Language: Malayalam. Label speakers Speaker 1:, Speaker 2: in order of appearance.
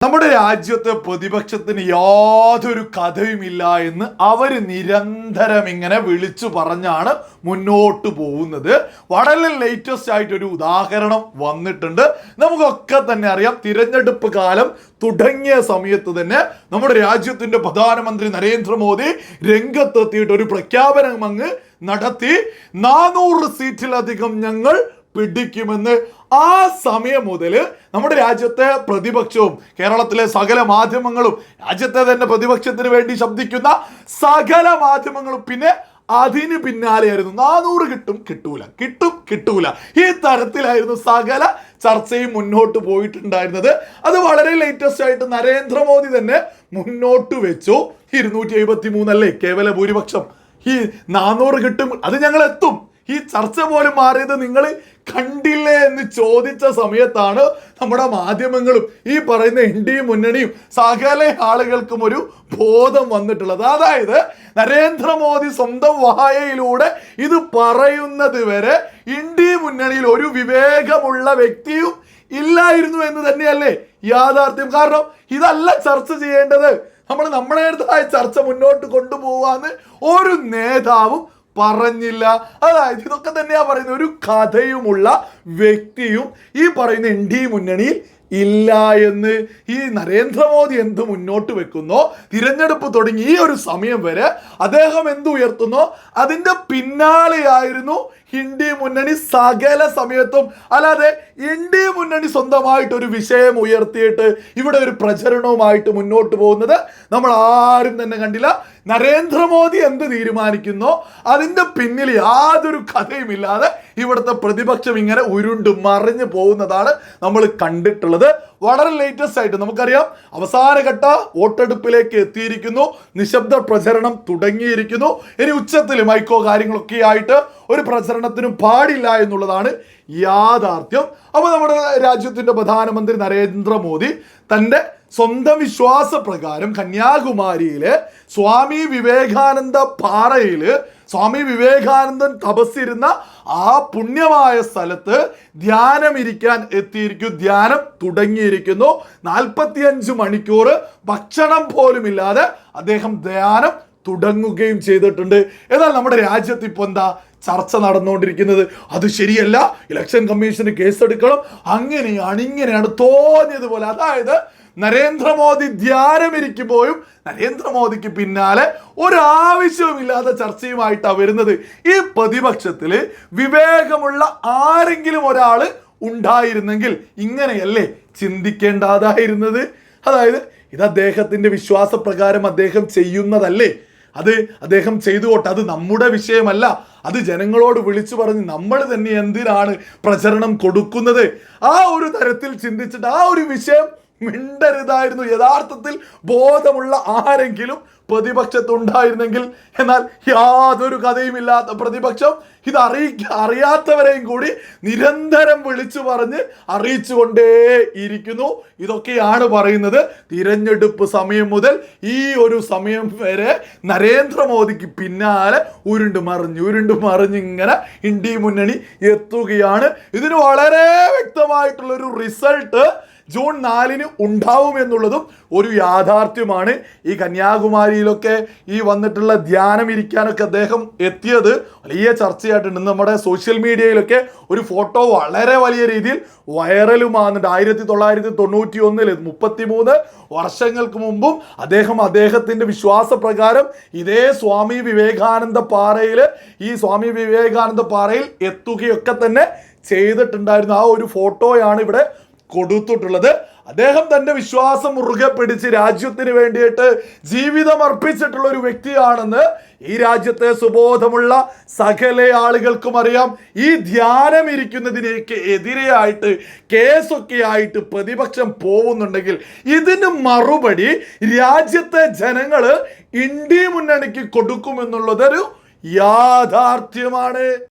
Speaker 1: നമ്മുടെ രാജ്യത്തെ പ്രതിപക്ഷത്തിന് യാതൊരു കഥയുമില്ല എന്ന് അവർ നിരന്തരം ഇങ്ങനെ വിളിച്ചു പറഞ്ഞാണ് മുന്നോട്ട് പോകുന്നത്. വളരെ ലേറ്റസ്റ്റ് ആയിട്ട് ഒരു ഉദാഹരണം വന്നിട്ടുണ്ട്. നമുക്കൊക്കെ തന്നെ അറിയാം തിരഞ്ഞെടുപ്പ് കാലം തുടങ്ങിയ സമയത്ത് തന്നെ നമ്മുടെ രാജ്യത്തിന്റെ പ്രധാനമന്ത്രി നരേന്ദ്രമോദി രംഗത്തെത്തിയിട്ട് ഒരു പ്രഖ്യാപനം അങ്ങ് നടത്തി. നാനൂറ് സീറ്റിലധികം ഞങ്ങൾ പിടിക്കുമെന്ന് ആ സമയം മുതൽ നമ്മുടെ രാജ്യത്തെ പ്രതിപക്ഷവും കേരളത്തിലെ സകല മാധ്യമങ്ങളും രാജ്യത്തെ തന്നെ പ്രതിപക്ഷത്തിന് വേണ്ടി ശബ്ദിക്കുന്ന സകല മാധ്യമങ്ങളും പിന്നെ അതിന് പിന്നാലെയായിരുന്നു നാനൂറ് കിട്ടും കിട്ടൂല. കിട്ടും കിട്ടൂല. ഈ തരത്തിലായിരുന്നു സകല ചർച്ചയും മുന്നോട്ട് പോയിട്ടുണ്ടായിരുന്നത്. അത് വളരെ ലേറ്റസ്റ്റ് ആയിട്ട് നരേന്ദ്രമോദി തന്നെ മുന്നോട്ട് വെച്ചു. ഇരുന്നൂറ്റി എഴുപത്തി മൂന്നല്ലേ കേവല ഭൂരിപക്ഷം. ഈ നാനൂറ് കിട്ടും അത് ഞങ്ങൾ എത്തും. ഈ ചർച്ച പോലും മാറിയത് നിങ്ങൾ കണ്ടില്ലേ എന്ന് ചോദിച്ച സമയത്താണ് നമ്മുടെ മാധ്യമങ്ങളും ഈ പറയുന്ന എൻ ഡി മുന്നണിയും സകല ആളുകൾക്കും ഒരു ബോധം വന്നിട്ടുള്ളത്. അതായത് നരേന്ദ്രമോദി സ്വന്തം വായയിലൂടെ ഇത് പറയുന്നത് വരെ ഇന്ത്യ മുന്നണിയിൽ ഒരു വിവേകമുള്ള വ്യക്തിയും ഇല്ലായിരുന്നു എന്ന് തന്നെയല്ലേ യാഥാർത്ഥ്യം. കാരണം ഇതല്ല ചർച്ച ചെയ്യേണ്ടത്. നമ്മൾ നമ്മളേതായ ചർച്ച മുന്നോട്ട് കൊണ്ടുപോകാന്ന് ഒരു നേതാവും പറഞ്ഞില്ല. അതായത് ഇതൊക്കെ തന്നെയാ പറയുന്നത്. ഒരു കഥയുമുള്ള വ്യക്തിയും ഈ പറയുന്ന എൻ ഡി മുന്നണിയിൽ ഇല്ല എന്ന് ഈ നരേന്ദ്രമോദി എന്ത് മുന്നോട്ട് വെക്കുന്നോ തിരഞ്ഞെടുപ്പ് തുടങ്ങി ഈ ഒരു സമയം വരെ അദ്ദേഹം എന്ത് ഉയർത്തുന്നോ അതിന്റെ പിന്നാലെയായിരുന്നു ഹിന്ദി മുന്നണി സകല സമയത്തും അല്ലാതെ ഇന്ത്യ മുന്നണി സ്വന്തമായിട്ട് ഒരു വിഷയം ഉയർത്തിയിട്ട് ഇവിടെ ഒരു പ്രചരണവുമായിട്ട് മുന്നോട്ട് പോകുന്നത് നമ്മൾ ആരും തന്നെ കണ്ടില്ല. നരേന്ദ്രമോദി എന്ത് തീരുമാനിക്കുന്നു? അതിന്റെ പിന്നിൽ യാതൊരു കഥയുമില്ലാതെ ഇവിടുത്തെ പ്രതിപക്ഷം ഇങ്ങനെ ഉരുണ്ട് മറിഞ്ഞു പോകുന്നതാണ് നമ്മൾ കണ്ടിട്ടുള്ളത്. വളരെ ലേറ്റസ്റ്റ് ആയിട്ട് നമുക്കറിയാം. അവസാനഘട്ട വോട്ടെടുപ്പിലേക്ക് എത്തിയിരിക്കുന്നു. നിശബ്ദ പ്രചരണം തുടങ്ങിയിരിക്കുന്നു. ഇനി ഉച്ചത്തിൽ മൈക്കോ കാര്യങ്ങളൊക്കെ ആയിട്ട് ഒരു പ്രചരണത്തിനും പാടില്ല എന്നുള്ളതാണ് യാഥാർത്ഥ്യം. അപ്പോൾ നമ്മുടെ രാജ്യത്തിന്റെ പ്രധാനമന്ത്രി നരേന്ദ്രമോദി തന്റെ സ്വന്തം വിശ്വാസപ്രകാരം കന്യാകുമാരിയിലെ സ്വാമി വിവേകാനന്ദ പാറയിൽ സ്വാമി വിവേകാനന്ദൻ തപസ്സിരുന്ന ആ പുണ്യമായ സ്ഥലത്ത് ധ്യാനം ഇരിക്കാൻ എത്തിയിരിക്കും ധ്യാനം തുടങ്ങിയിരിക്കുന്നു. നാൽപ്പത്തിയഞ്ച് മണിക്കൂർ ഭക്ഷണം പോലുമില്ലാതെ അദ്ദേഹം ധ്യാനം തുടങ്ങുകയും ചെയ്തിട്ടുണ്ട്. എന്നാൽ നമ്മുടെ രാജ്യത്ത് ഇപ്പോൾ എന്താ ചർച്ച നടന്നുകൊണ്ടിരിക്കുന്നത്? അത് ശരിയല്ല. ഇലക്ഷൻ കമ്മീഷന് കേസെടുക്കണം. അങ്ങനെയാണ് ഇങ്ങനെയാണ് തോന്നിയതുപോലെ അതായത് നരേന്ദ്രമോദി ധ്യാനമിരിക്കുമ്പോഴും നരേന്ദ്രമോദിക്ക് പിന്നാലെ ഒരാവശ്യവുമില്ലാത്ത ചർച്ചയുമായിട്ടാണ് വരുന്നത്. ഈ പ്രതിപക്ഷത്തിൽ വിവേകമുള്ള ആരെങ്കിലും ഒരാൾ ഉണ്ടായിരുന്നെങ്കിൽ ഇങ്ങനെയല്ലേ ചിന്തിക്കേണ്ടതായിരുന്നത്? അതായത് ഇത് അദ്ദേഹത്തിന്റെ വിശ്വാസപ്രകാരം അദ്ദേഹം ചെയ്യുന്നതല്ലേ? അത് അദ്ദേഹം ചെയ്തുകൊട്ടെ അത് നമ്മുടെ വിഷയമല്ല. അത് ജനങ്ങളോട് വിളിച്ചു പറഞ്ഞ് നമ്മൾ തന്നെ എന്തിനാണ് പ്രചരണം കൊടുക്കുന്നത്? ആ ഒരു തരത്തിൽ ചിന്തിച്ചിട്ട് ആ ഒരു വിഷയം മിണ്ടരുതായിരുന്നു. യഥാർത്ഥത്തിൽ ബോധമുള്ള ആരെങ്കിലും പ്രതിപക്ഷത്തുണ്ടായിരുന്നെങ്കിൽ എന്നാൽ യാതൊരു കഥയുമില്ലാത്ത പ്രതിപക്ഷം ഇത് അറിയിക്ക അറിയാത്തവരെയും കൂടി നിരന്തരം വിളിച്ചു പറഞ്ഞ് അറിയിച്ചുകൊണ്ടേ ഇരിക്കുന്നു. ഇതൊക്കെയാണ് പറയുന്നത്. തിരഞ്ഞെടുപ്പ് സമയം മുതൽ ഈ ഒരു സമയം വരെ നരേന്ദ്രമോദിക്ക് പിന്നാലെ ഉരുണ്ട് മറിഞ്ഞ് ഉരുണ്ട് മറിഞ്ഞ് ഇങ്ങനെ ഇന്ത്യ മുന്നണി എത്തുകയാണ്. ഇതിന് വളരെ വ്യക്തമായിട്ടുള്ളൊരു റിസൾട്ട് ജൂൺ നാലിന് ഉണ്ടാവും എന്നുള്ളതും ഒരു യാഥാർത്ഥ്യമാണ്. ഈ കന്യാകുമാരിയിലൊക്കെ ഈ വന്നിട്ടുള്ള ധ്യാനം ഇരിക്കാനൊക്കെ അദ്ദേഹം എത്തിയത് വലിയ ചർച്ചയായിട്ടുണ്ട്. നമ്മുടെ സോഷ്യൽ മീഡിയയിലൊക്കെ ഒരു ഫോട്ടോ വളരെ വലിയ രീതിയിൽ വൈറലുമാകുന്നുണ്ട് ആയിരത്തി തൊള്ളായിരത്തി തൊണ്ണൂറ്റി ഒന്നിൽ മുപ്പത്തി മൂന്ന് വർഷങ്ങൾക്ക് മുമ്പും അദ്ദേഹം അദ്ദേഹത്തിന്റെ വിശ്വാസപ്രകാരം ഇതേ സ്വാമി വിവേകാനന്ദ പാറയിൽ ഈ സ്വാമി വിവേകാനന്ദ പാറയിൽ എത്തുകയൊക്കെ തന്നെ ചെയ്തിട്ടുണ്ടായിരുന്നു. ആ ഒരു ഫോട്ടോയാണ് ഇവിടെ കൊടുത്തിട്ടുള്ളത്. അദ്ദേഹം തന്റെ വിശ്വാസം മുറുകെ പിടിച്ച് രാജ്യത്തിന് വേണ്ടിയിട്ട് ജീവിതം അർപ്പിച്ചിട്ടുള്ള ഒരു വ്യക്തിയാണെന്ന് ഈ രാജ്യത്തെ സുബോധമുള്ള സകല ആളുകൾക്കും അറിയാം. ഈ ധ്യാനം ഇരിക്കുന്നതിനേക്ക് എതിരെയായിട്ട് കേസൊക്കെ ആയിട്ട് പ്രതിപക്ഷം പോകുന്നുണ്ടെങ്കിൽ ഇതിന് മറുപടി രാജ്യത്തെ ജനങ്ങൾ ഇന്ത്യ മുന്നണിക്ക് കൊടുക്കുമെന്നുള്ളതൊരു യാഥാർത്ഥ്യമാണ്.